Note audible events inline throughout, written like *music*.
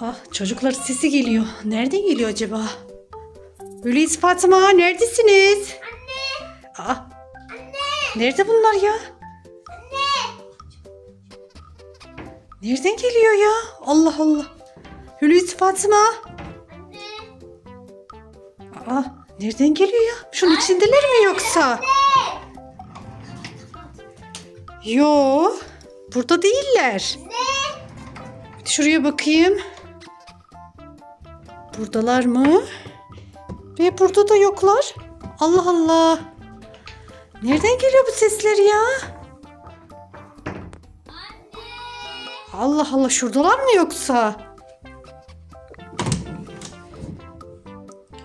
Ah çocuklar sesi geliyor. Nereden geliyor acaba? Hulusi Fatma neredesiniz? Anne. Aa, Anne. Nerede bunlar ya? Anne. Nereden geliyor ya? Allah Allah. Hulusi Fatma. Aa, nereden geliyor ya? Şunun içindeler mi yoksa? Yo, burada değiller. Şuraya bakayım. Buradalar mı? Ve burada da yoklar. Allah Allah. Nereden geliyor bu sesler ya? Allah Allah şuradalar mı yoksa?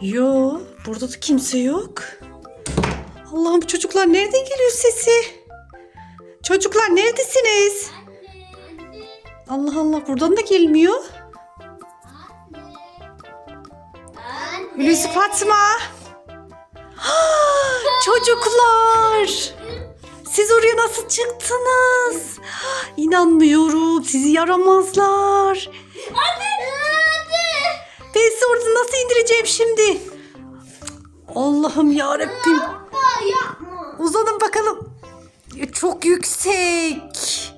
Yo, burada da kimse yok. Allah'ım bu çocuklar nereden geliyor sesi? Çocuklar neredesiniz? Allah Allah buradan da gelmiyor. Hulusi Fatma. *gasps* Çocuklar. Siz oraya nasıl çıktınız? İnanmıyorum. Sizi yaramazlar. Ben sizi oradan nasıl indireceğim şimdi? Allah'ım ya Rabbim. Uzanın bakalım. Çok yüksek.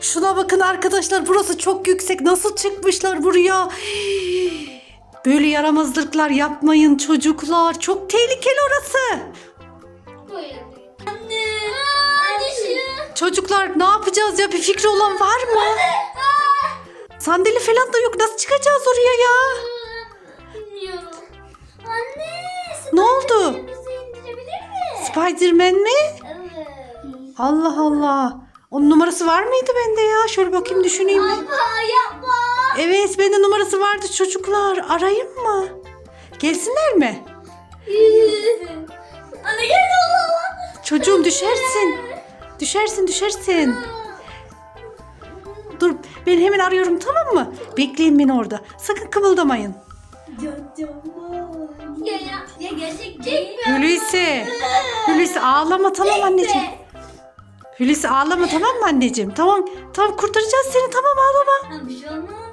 Şuna bakın arkadaşlar burası çok yüksek. Nasıl çıkmışlar buraya? Hii. Böyle yaramazlıklar yapmayın çocuklar. Çok tehlikeli orası. Anne. Hadi şu. Çocuklar ne yapacağız ya? Bir fikri olan var mı? Sandalye falan da yok. Nasıl çıkacağız oraya ya? Bilmiyorum. Anne. Ne oldu? Bizi indirebilir mi? Spiderman mi? Evet. Allah Allah. Onun numarası var mıydı bende ya? Şöyle bakayım düşüneyim? Yapma yapma. Evet bende numarası vardı çocuklar. Arayayım mı? Gelsinler mi? Anne gel Allah. Çocuğum düşersin. Düşersin düşersin. Dur ben hemen arıyorum tamam mı? Bekleyin beni orada. Sakın kımıldamayın. Ya ya. Ya gerçekten mi? Hulusi. Hulusi ağlama tamam anneciğim. Hulusi ağlama tamam mı anneciğim? Tamam tamam kurtaracağız seni tamam ağlama. Ha, bir şey olmaz.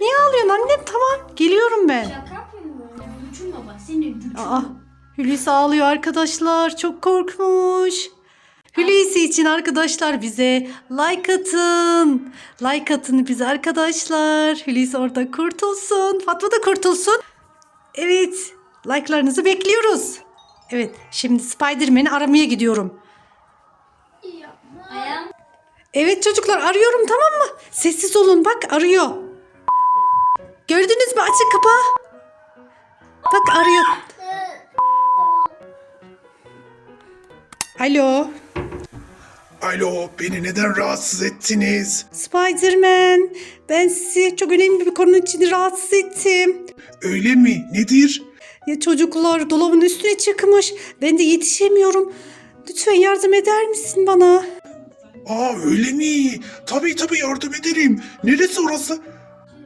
Niye ağlıyorsun annem tamam. Geliyorum ben. Şaka yapıyorum böyle. Uçurma bak seni uçurma. Aa, Hulusi ağlıyor arkadaşlar. Çok korkmuş. Hulusi için arkadaşlar bize like atın. Like atın bize arkadaşlar. Hulusi orada kurtulsun. Fatma da kurtulsun. Evet. Like'larınızı bekliyoruz. Evet. Şimdi Spider-Man'i aramaya gidiyorum. Evet çocuklar arıyorum tamam mı? Sessiz olun bak arıyor. Gördünüz mü açık kapağı. Bak arıyor. Alo. Alo, beni neden rahatsız ettiniz? Spider-Man. Ben sizi çok önemli bir konu için rahatsız ettim. Öyle mi? Nedir? Ya çocuklar dolabın üstüne çıkmış. Ben de yetişemiyorum. Lütfen yardım eder misin bana? Aa öyle mi? Tabii tabii yardım ederim. Neresi orası?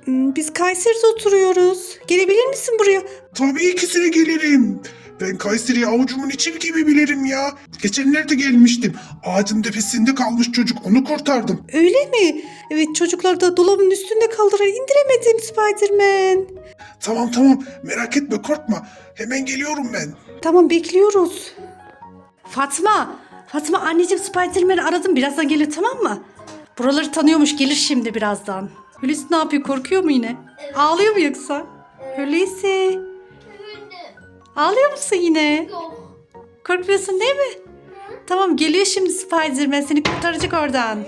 Hmm, Biz Kayseri'de oturuyoruz. Gelebilir misin buraya? Tabii ikisine gelirim. Ben Kayseri'yi avucumun içi gibi bilirim ya. Geçenlerde gelmiştim. Ağacın tepesinde kalmış çocuk. Onu kurtardım. Öyle mi? Evet çocuklar da dolabın üstünde kaldılar. İndiremedim Spider-Man. Tamam tamam merak etme korkma. Hemen geliyorum ben. Tamam bekliyoruz. Fatma. Fatma anneciğim Spider-Man'i aradım. Birazdan gelir tamam mı? Buraları tanıyormuş gelir şimdi birazdan. Hulusi ne yapıyor korkuyor mu yine? Ağlıyor mu yoksa? Hulusi. Ağlıyor musun yine? Yok. Korkmuyorsun değil mi? Tamam geliyor şimdi Spider-Man seni kurtaracak oradan. *laughs*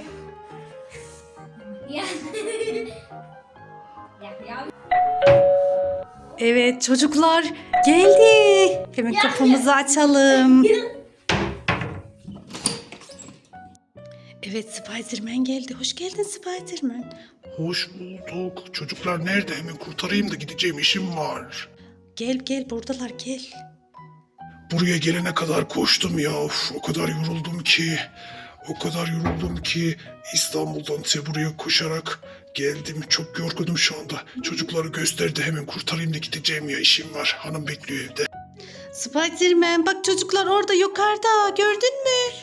Evet çocuklar geldi. Hemen kapımızı açalım. Evet Spider-Man geldi. Hoş geldin Spider-Man. Hoş bulduk. Çocuklar nerede? Hemen kurtarayım da gideceğim işim var. Gel gel buradalar gel. Buraya gelene kadar koştum ya. Of, o kadar yoruldum ki. O kadar yoruldum ki İstanbul'dan te buraya koşarak geldim. Çok yorgunum şu anda. Çocukları gösterdi hemen kurtarayım da gideceğim ya işim var. Hanım bekliyor evde. Spider-Man bak çocuklar orada yukarıda gördün mü?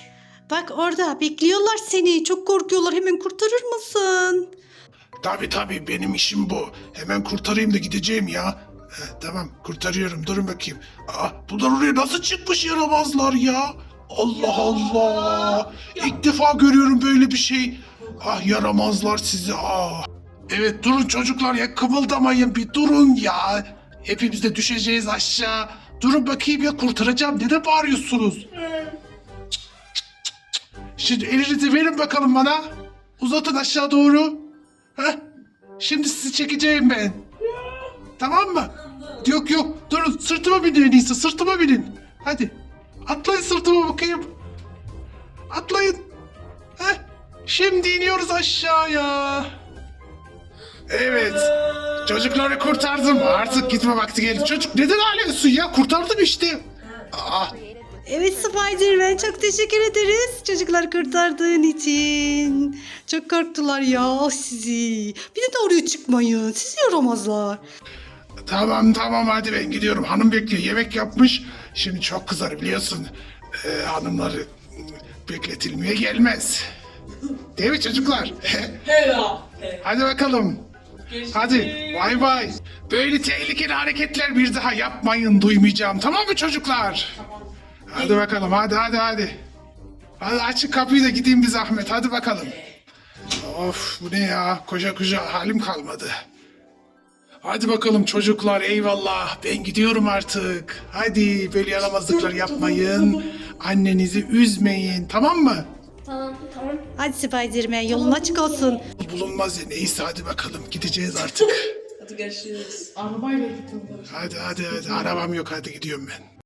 Bak orada bekliyorlar seni. Çok korkuyorlar hemen kurtarır mısın? Tabii tabii benim işim bu. Hemen kurtarayım da gideceğim ya. He, tamam kurtarıyorum durun bakayım. Aa, bunlar oraya nasıl çıkmış yaramazlar ya? Allah Allah. İlk defa görüyorum böyle bir şey. Ah yaramazlar sizi ah. Evet durun çocuklar ya kımıldamayın bir durun ya. Hepimiz de düşeceğiz aşağı. Durun bakayım ya kurtaracağım. Neden bağırıyorsunuz? Şimdi elinizi verin bakalım bana. Uzatın aşağı doğru. Heh. Şimdi sizi çekeceğim ben. Tamam mı? Yok yok durun sırtıma binin en iyisi sırtıma binin. Hadi. Atlayın sırtıma bakayım. Atlayın. Heh. Şimdi iniyoruz aşağıya. Evet. Çocukları kurtardım. Artık gitme vakti geldi. Çocuk neden ağlıyorsun ya? Kurtardım işte. Aa, Evet Spiderman çok teşekkür ederiz çocuklar kurtardığın için. Çok korktular ya sizi. Bir de oraya çıkmayın. Sizi yaramazlar. Tamam tamam hadi ben gidiyorum. Hanım bekliyor. Yemek yapmış. Şimdi çok kızar biliyorsun. Ee, hanımları mm, bekletilmeye gelmez. Değil mi çocuklar? *laughs* hadi bakalım. Hadi bay bay. Böyle tehlikeli hareketler bir daha yapmayın duymayacağım. Tamam mı çocuklar? Hadi bakalım hadi hadi hadi. Hadi açın kapıyı da gideyim bir zahmet hadi bakalım. Of bu ne ya koca koca halim kalmadı. Hadi bakalım çocuklar eyvallah ben gidiyorum artık. Hadi böyle yaramazlıklar yapmayın. Annenizi üzmeyin tamam mı? Tamam tamam. Hadi Spiderman yolun açık olsun. Bulunmaz ya neyse hadi bakalım gideceğiz artık. Hadi görüşürüz. Arabayla gidiyorlar. Hadi hadi hadi arabam yok hadi gidiyorum ben.